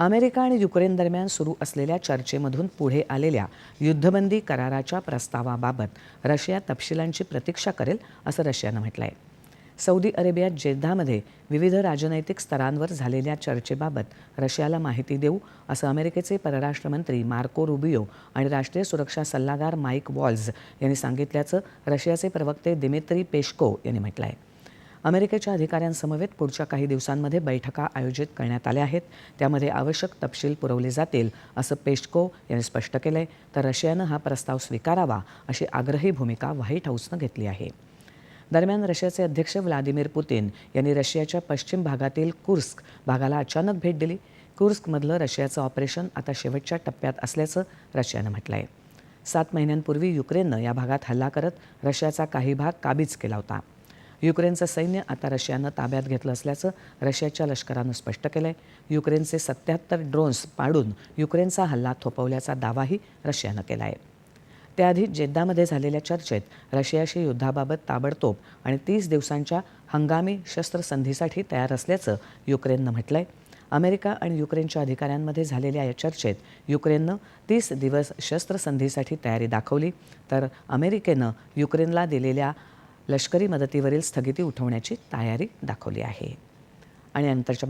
America आणि Ukraine दरम्यान सुरू असलेल्या चर्चेमधून पुढे आलेल्या युद्धबंदी कराराच्या प्रस्तावाबाबत रशिया तपशिलांची प्रतीक्षा करेल असं रशियानं म्हटलं आहे सौदी अरेबियात जेद्धामध्ये विविध राजनैतिक स्तरांवर झालेल्या चर्चेबाबत रशियाला माहिती देऊ असं अमेरिकेचे परराष्ट्रमंत्री मार्को रुबियो आणि राष्ट्रीय सुरक्षा सल्लागार माईक वॉल्झ यांनी सांगितल्याचं रशियाचे प्रवक्ते दिमित्री पेशको यांनी म्हटलं आहे अमेरिकेच्या अधिकाऱ्यांसमवेत पुढच्या काही दिवसांमध्ये बैठका आयोजित करण्यात आल्या आहेत. त्यामध्ये आवश्यक तपशील पुरवले जातील असं पेशको यांनी स्पष्ट केलं आहे तर रशियानं हा प्रस्ताव स्वीकारावा अशी आग्रही भूमिका व्हाईट हाऊसनं घेतली आहे. दरम्यान रशियाचे अध्यक्ष व्लादिमीर पुतीन यांनी रशियाच्या पश्चिम भागातील कुर्स्क भागाला अचानक भेट दिली. कुर्स्कमधलं रशियाचं ऑपरेशन आता शेवटच्या टप्प्यात असल्याचं रशियानं म्हटलं आहे सात महिन्यांपूर्वी युक्रेननं या भागात हल्ला करत रशियाचा काही भाग काबीज केला होता. युक्रेनचं सैन्य आता रशियानं ताब्यात घेतलं असल्याचं रशियाच्या लष्करानं स्पष्ट केलं आहे युक्रेनचे सत्याहत्तर ड्रोन्स पाडून युक्रेनचा हल्ला थोपवल्याचा दावाही रशियानं केला आहे त्याआधी जेद्दामध्ये झालेल्या चर्चेत रशियाशी युद्धाबाबत ताबडतोब आणि तीस दिवसांच्या हंगामी शस्त्रसंधीसाठी तयार असल्याचं युक्रेननं म्हटलं आहे अमेरिका आणि युक्रेनच्या अधिकाऱ्यांमध्ये झालेल्या या चर्चेत युक्रेननं तीस दिवस शस्त्रसंधीसाठी तयारी दाखवली तर अमेरिकेनं युक्रेनला दिलेल्या लष्करी मदतीवरील स्थगिती उठवण्याची तयारी दाखवली आहे. आणि नंतरच्या